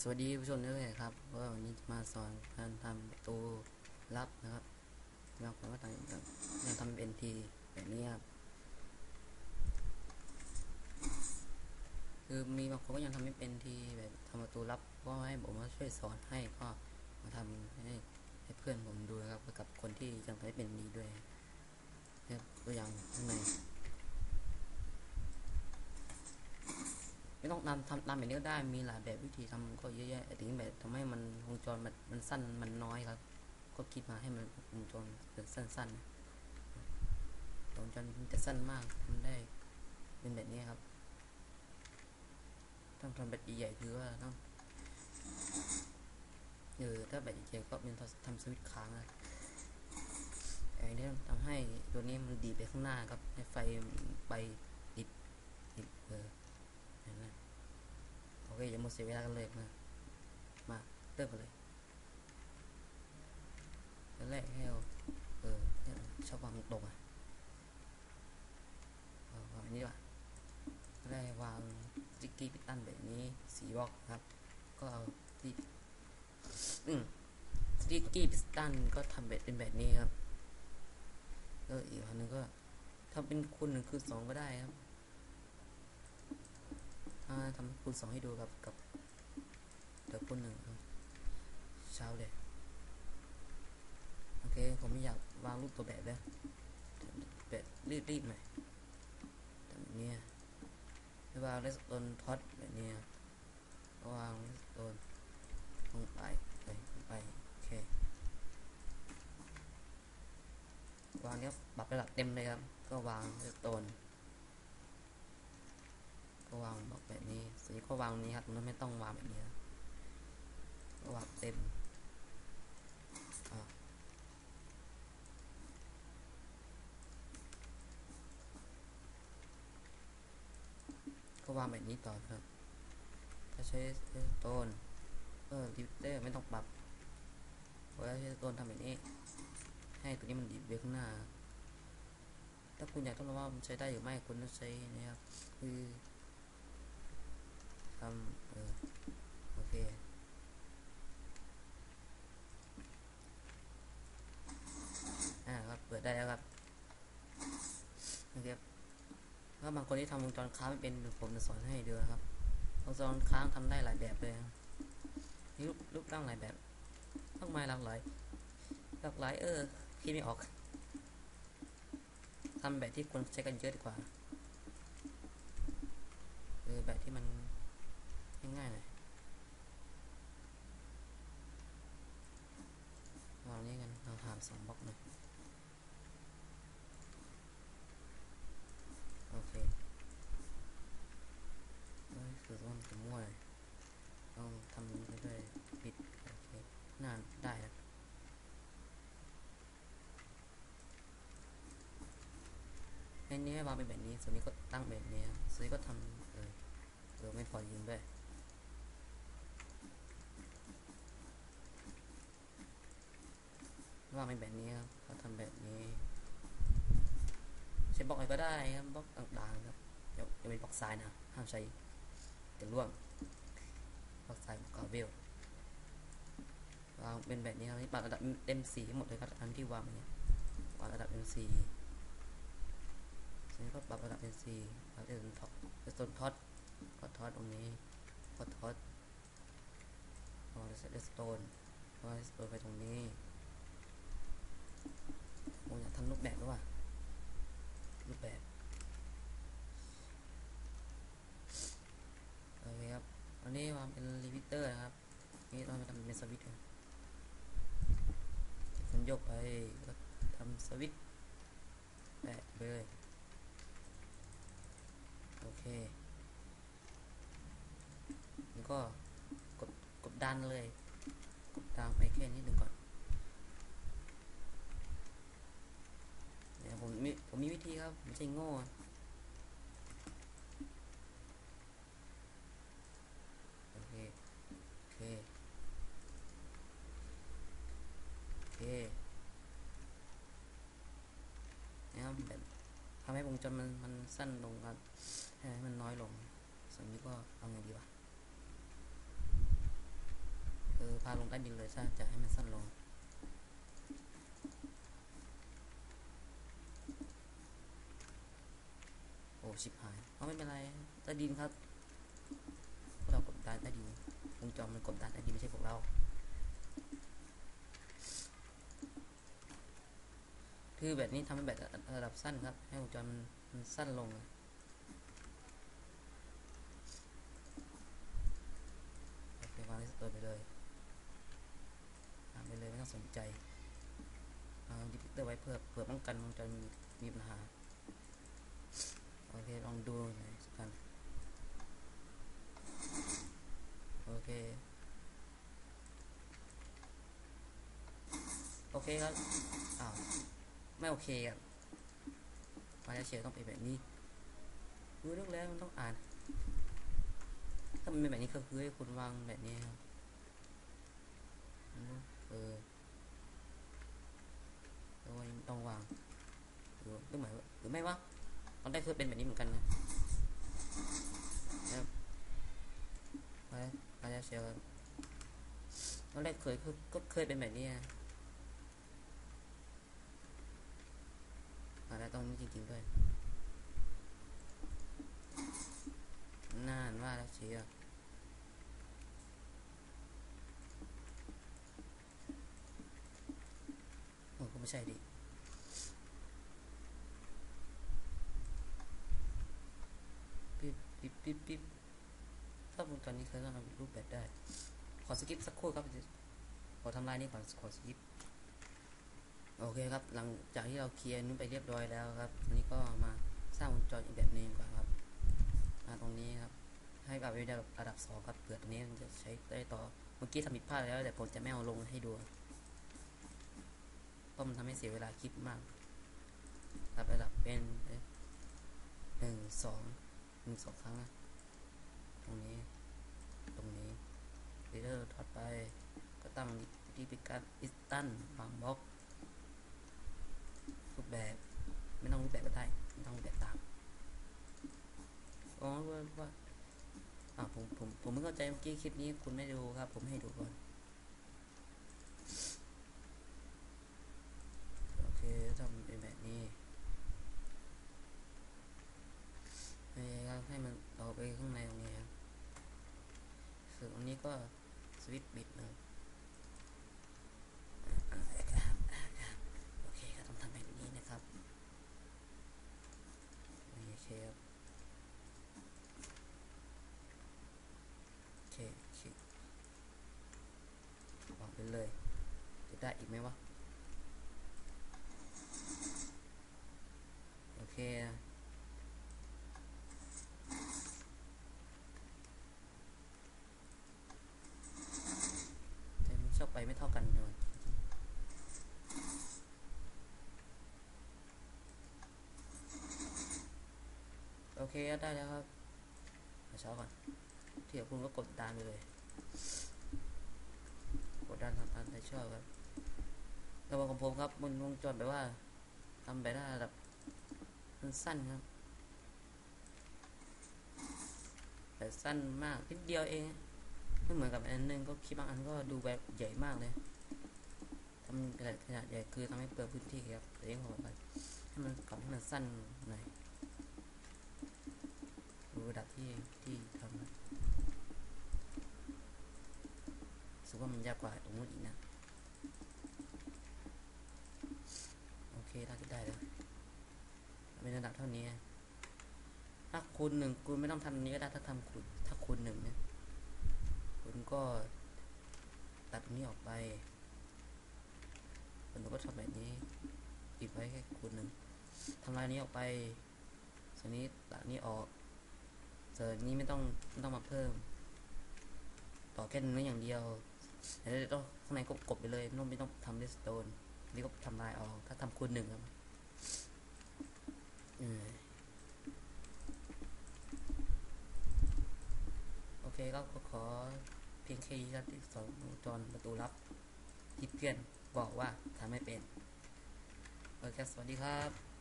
สวัสดีผู้ชมด้วยครับว่าวันนี้จะมาสอนการทำประตูลับนะครับบางคนก็ต่างกันยังทำเป็นทีแบบนี้ครับคือมีบางคนก็ยังทำไม่เป็นทีแบบทำประตูลับก็ให้ผมมาช่วยสอนให้ก็มาทำให้ให้เพื่อนผมดูนะครับกับคนที่ยังทำไม่เป็นดีด้วยเนี่ยตัวอย่างข้างใน ไม่ต้องทำทำตามแบบนี้ก็ได้มีหลายแบบวิธีทำก็เยอะแยะแต่ถึงแบบทำให้มันวงจรมันมันสั้นมันน้อยครับ ก็คิดมาให้มันวงจรเป็นสั้นๆวงจรมันจะสั้นมากทำได้เป็นแบบนี้ครับ ต้องทำแบบใหญ่ๆคือว่าต้องเออถ้าแบบใหญ่ก็เป็นทำสวิตช์ค้างอะไอ้นี่ทำให้ตัวนี้มันดีไปข้างหน้าครับให้ไฟไปดิดดิดเออ เคอย่ามดเสียเวลากันเลยมามาเริ่มกันเลยแรกให้เอาเออเนี่ยชอบวางตรงอะเอาวางอันนี้ดีกว่าอันแรกวางสติ๊กกี้พิตันแบบนี้สีบล็อกครับ ก็เอาที่อืมสติ๊กกี้พิตันก็ทำแบบเป็นแบบนี้ครับแล้วอีกอันนึงก็ทำเป็นคูณหนึ่งคูณสองก็ได้ครับ อ่าทำคูณสองให้ดูกับกับเดี๋ยวคูณหนึ่งเช้าเลยโอเค ผมไม่อยากวางรูปตัวแบบแล้วแบบรีบๆหน่อยทำแบบนี้ไม่วางเลสโตนท็อตแบบนี้ก็วางเลสโตนลงไปไปไปโอเควางเนี้ยปรับระดับเต็มเลยครับ ก็วางเลสโตน ก็วางบอกแบบนี้สีก็วางนี้ครับมันไม่ต้องวางแบบนี้ก็วางเต็มก็วางแบบนี้ต่อครับถ้าใช้ต้นเออดิวเตอร์ไม่ต้องปรับเพราะใช้ต้นทำแบบนี้ ให้ตัวนี้มันดีดไปข้างหน้าถ้าคุณอยากต้องรู้ว่ามันใช้ได้หรือไม่คุณต้องใช้นี่ครับคือ ทำเออโอเค อ่าครับ เปิดได้แล้วครับโอเคครับถ้า บางคนที่ทำวงจรค้างไม่เป็นผมจะสอนให้ดูนะครับวงจรค้างทำได้หลายแบบเลยมีรูปรูปร่างหลายแบบมากมายหลากหลายหลากหลายเออคิดไม่ออกทำแบบที่คนใช้กันเยอะดีกว่าเออแบบที่มันง่ายๆหน่อยวางนี้กันเราหามสองบล็อกหน่อยโอเคเฮ้ยคือ ว่ามันจะมั่วเลยต้องทำไปเรื่อยปิดโอเคน่าได้นะในนี้ให้วางเป็นแบบนี้ ส่วนนี้ก็ตั้งแบบนี้ ส่วนนี้ก็ทำเออเออไม่พอยิงด้วยวางเป็นแบบนี้ครับเขาทำแบบนี้ใช้บล็อกอะไรก็ได้ครับบล็อกต่างๆครับอย่าอย่าเป็นบล็อกทรายนะห้ามใช้ จะร่วงบล็อกทรายบล็อกาเวลวางเป็นแบบนี้ครับนี่ปรับระดับ M4 หมดเลยครับอันที่วางเนี่ยวางระดับ M4 ทีนี้ก็ปรับระดับ M4 ปรับเอสท็อปเอสท็อตก็ท็อตตรงนี้ก็ท็อตวางเรสโตนวางเรสโตนไปตรงนี้ผมอยากทำรูปแบบด้วยว่ะรูปแบบโอเค ครับอันนี้วางเป็นรีพิเตอร์นะครับนี่เราทำเป็นสวิตช์ผมยกไปก็ทำสวิตช์แปะไปเลยโอเคแล้วก็กดกดดันเลย กดดันไปแค่นิดหนึ่งก่อนเดี๋ยผมมีผมมีวิธีครับไม่ใช่โง่อะโอเค โอเค โอเคนะครับแบบทำให้วง จรมันมันสั้นลงครับให้มันน้อยลงส่วนนี้ก็เอาไงดีวะพาลงใต้ดินเลยถ้าจะให้มันสั้นลงโอ้ชิบหายเอาไม่เป็นไรใต้ดินครับ เรากดดันใต้ดินวงจรมันกดดันใต้ดินไม่ใช่พวกเรา คือแบบนี้ทำให้แบตระดับสั้นครับ ให้วงจรมันสั้นลงอะโอเควางรีสตร์ไปเลยวางไปเลยไม่ต้องสนใจเอาดิพิเตอร์ไว้เพื่อเผื่อป้องกันวงจรมีมีปัญหาโอเคลองดูหน่อยสักกันโอเคโอเคครับอ้าว ไม่โอเคอะมาเลเซียต้องเป็นแบบนี้รู้เรื่องแล้วมันต้องอ่าน ถ้ามันเป็นแบบนี้ก็คือให้คุณวางแบบนี้ครับเออแล้วต้องวางหรือหรือหมายหรือไม่วะตอนแรกคือเป็นแบบนี้เหมือนกันนะแล้วมามาเลเซียตอนแรกเคยก็เคยเป็นแบบนี้นะ มาแล้วตรงนี้ จริงๆด้วยน่านว่าแล้วเชียวโอ้ก็ไม่ใช่ดิปิ๊บปิ๊บปิ๊บปิ๊บถ้าวงจรนี้เคยต้องทำรูปแบบได้ ขอสกิปสักครู่ครับ ขอทำลายนี่ก่อนขอสกิป โอเคครับ หลังจากที่เราเคลียร์นู้นไปเรียบร้อยแล้วครับอันนี้ก็มาสร้างวงจรอีกแบบหนึงกว่าครับมาตรงนี้ครับ ให้ปรับไว้ระดับระดับสองครับเผื่อตรงนี้มันจะใช้ได้ต่อ เมื่อกี้ทำผิดพลาดแล้ว แต่ผมจะไม่เอาลงให้ดูเพราะมันทำให้เสียเวลาคลิปมากรับระดับเป็นหนึ่งสองหนึ่งสองครั้งนะตรงนี้ ตรงนี้เดอร์ถอดไป ก็ตั้งที่เป็นการอิสตันวางบล็อก รูปแบบ ไม่ต้องรูปแบบก็ได้ไม่ต้องรูปแบบตามอ๋อว่าว่าอ่าผมผมผมไม่เข้าใจเมื่อกี้คลิปนี้คุณไม่ดูครับ ผมให้ดูก่อนโอเคทำเป็นแบบนี้ให้ครับให้มันออกไปข้างในตรงนี้ครับส่วนตรงนี้ก็สวิตช์บิดนึ่งโอเคก็ต้องทำแบบนี้นะครับโอเคครับโอเคโอเควางไป เลย จะได้อีกไหมวะ โอเคนะแต่มันชอบไปไม่เท่ากันเลยโอเคได้แล้วครับมาเช้าก่อนเที่ยวคุณก็กดตามไปเลย ดดันทำตามใจชอบครับระบบของผมครับมันวงจรแบบว่าทำไปได้ระดับมันสั้นครับแต่สั้นมากนิดเดียวเองไม่เหมือนกับอันนึงก็คลิปบางอันก็ดูแบบใหญ่มากเลยทำขนาดขนาดใหญ่คือทำให้เปลืองพื้นที่ครับแต่ยังพอไปให้มันกลับให้มันสั้นหน่อยดูระดับที่ที่ทำนะรู้สึกว่ามัน ยากกว่าตรงนู้นอีกนะ โอเคถ้าจะได้แล้วเป็นระดับเท่านี้ ถ้าคูณหนึ่งคุณไม่ต้องทำอันนี้ก็ได้ถ้าทำคูณถ้าคูณหนึ่งเนี่ยคุณก็ตัดตรงนี้ออกไปคุณก็ทำแบบนี้อีกไว้แค่คูณหนึ่งทำลายนี้ออกไป ส่วนนี้ตัดนี้ออกส่วนนี้ไม่ต้องไม่ต้องมาเพิ่ม ต่อแค่นื้ออย่างเดียว เดี๋ยวต้องข้างในก็กบไปเลยไม่ต้องไม่ต้องทำเรสโตนนี่ก็ทำลายออกถ้าทำคูณหนึ่งครับโอเคก็ขอเพียงแค่ยัดที่สองวงจรประตูลับที่เพื่อนบอกว่าทำไม่เป็นโอเคสวัสดีครับ